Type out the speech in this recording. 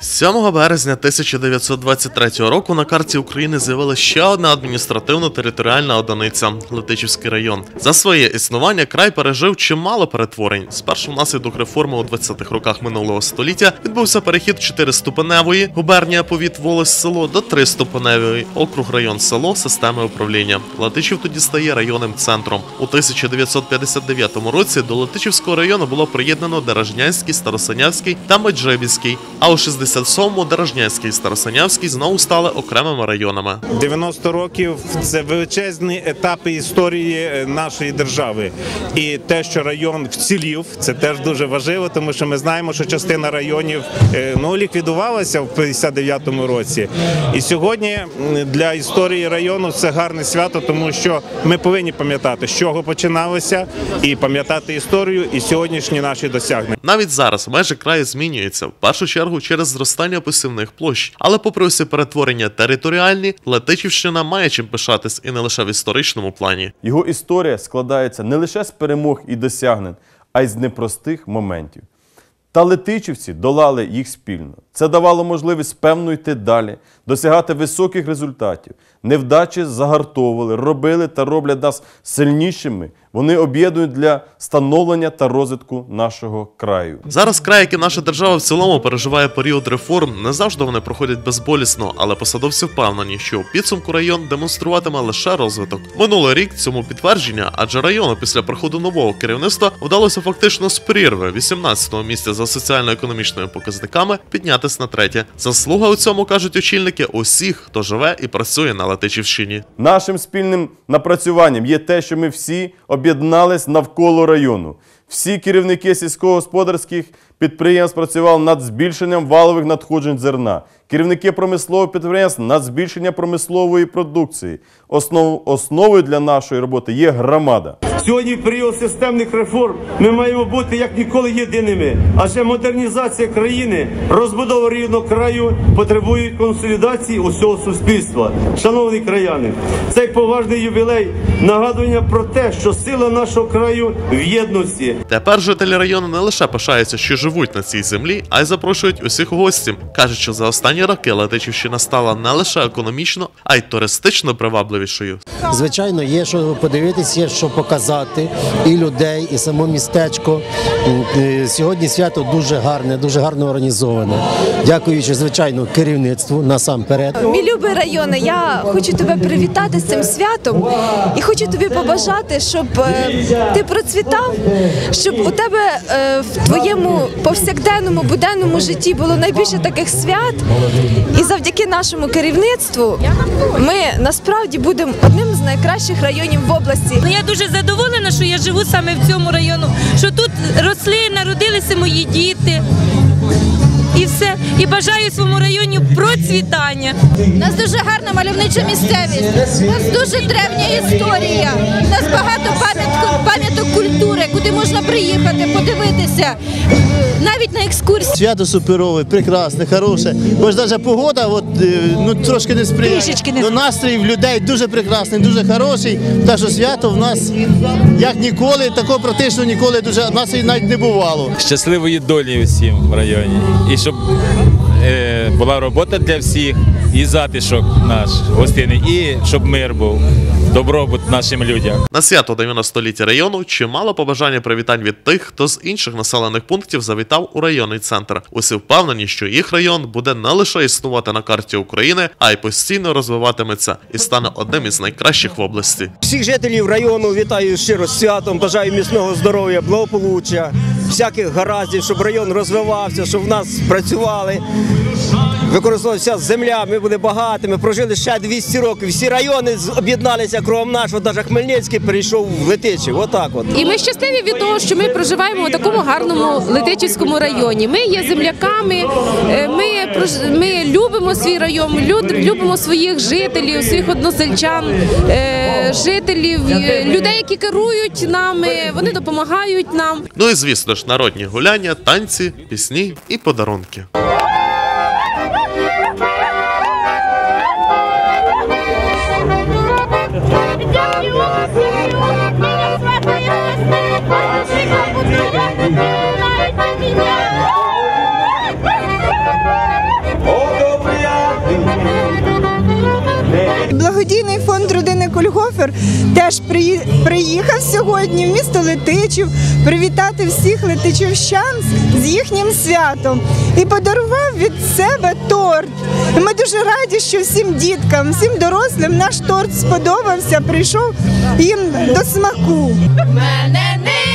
7 березня 1923 року на карті України з'явилася ще одна адміністративно-територіальна одиниця Летичівський район. За своє існування край пережив чимало перетворень. Спершу внаслідок реформи у 20-х роках минулого століття відбувся перехід чотириступеневої губернія повіт волос село до триступеневої округ район село системи управління. Летичів тоді стає районним центром. У 1959 році до Летичівського району було приєднано Дорожнянський, Старосинявський та Меджибіський, а у 67-му Дорожнянський і Старосинявський знову стали окремими районами. 90 років це величезні етапи історії е, нашої держави. І те, що район вцілів, це теж дуже важливо, тому що ми знаємо, що частина районів е, ну, ліквідувалася в 59-му році. І сьогодні для історії району це гарне свято, тому що ми повинні пам'ятати, з чого починалося, і пам'ятати історію і сьогоднішні наші досягнення. Навіть зараз межі краю змінюються в першу чергу через зростання посівних площ. Але, попри усі перетворення територіальні, Летичівщина має чим пишатись і не лише в історичному плані. Його історія складається не лише з перемог і досягнень, а й з непростих моментів. Та летичівці долали їх спільно. Це давало можливість певно йти далі, досягати високих результатів. Невдачі загартовували, робили та роблять нас сильнішими. Вони об'єднують для становлення та розвитку нашого краю. Зараз край, як і наша держава в цілому переживає період реформ. Не завжди вони проходять безболісно, але посадовці впевнені, що у підсумку район демонструватиме лише розвиток. Минулий рік цьому підтвердження, адже району після приходу нового керівництва вдалося фактично з прірви 18-го місця за соціально-економічними показниками піднятись на третє. Заслуга у цьому кажуть очільники усіх, хто живе і працює на Летичівщині. Нашим спільним напрацюванням є те, що ми всі об'єднались навколо району. Всі керівники сільськогосподарських підприємств працювали над збільшенням валових надходжень зерна. Керівники промислових підприємств над збільшенням промислової продукції. Основ, основою для нашої роботи є громада. Сьогодні в період системних реформ ми маємо бути як ніколи єдиними. Адже модернізація країни, розбудова рівного краю потребують консолідації усього суспільства. Шановні краяни, цей поважний ювілей нагадування про те, що сила нашого краю в єдності. Тепер жителі району не лише пишаються, що живуть на цій землі, а й запрошують усіх у гості. кажуть, що за останні роки Летичівщина стала не лише економічно, а й туристично привабливішою. Звичайно, є що подивитись, є що показати і людей, і само містечко. Е, Сьогодні свято дуже гарне, дуже гарно організоване. Дякуючи, звичайно, керівництву насамперед. Мій любий районе, я хочу тебе привітати з цим святом і хочу тобі побажати, щоб е, ти процвітав, щоб у тебе е, в твоєму повсякденному буденному житті було найбільше таких свят. І завдяки нашому керівництву ми насправді будемо одним з найкращих районів в області. Я дуже задоволена, що я живу саме в цьому району, що тут росли, народилися мої діти. І все. І бажаю своєму районі процвітання. У нас дуже гарна мальовнича місцевість. У нас дуже древня історія. У нас багато пам'яток, пам'яток культури, куди можна приїхати, подивитися, навіть на екскурсії. Свято суперове, прекрасне, хороше. Бо ж навіть погода от, е, ну, трошки не сприяє. Трішечки не- Но настрій в людей дуже прекрасний, дуже хороший. Так що свято в нас як ніколи, такого практично ніколи дуже в нас і навіть не бувало. щасливої долі всім в районі. І щоб е, була робота для всіх, і затишок наш гостинний, і щоб мир був, добробут нашим людям. На свято 90-ліття району чимало побажання привітань від тих, хто з інших населених пунктів завітав у районний центр. Усі впевнені, що їх район буде не лише існувати на карті України, а й постійно розвиватиметься і стане одним із найкращих в області. Всіх жителів району вітаю щиро з святом, бажаю міцного здоров'я, благополуччя, всяких гараздів, щоб район розвивався, щоб в нас працювали. Використовувалася земля, ми були багатими, прожили ще 200 років. Всі райони об'єдналися кругом нашого, навіть Хмельницький перейшов в Летичів. Отак от. І ми щасливі від того, що ми проживаємо у такому гарному Летичівському районі. Ми є земляками, е, ми, ми любимо свій район, любимо своїх жителів, своїх односельчан, е, жителів, е, людей, які керують нами, вони допомагають нам. Ну і звісно ж, народні гуляння, танці, пісні і подарунки. Кольгофер теж приї- приїхав сьогодні в місто Летичів привітати всіх летичівщан з їхнім святом і подарував від себе торт. Ми дуже раді, що всім діткам, всім дорослим наш торт сподобався, прийшов їм до смаку. Мене не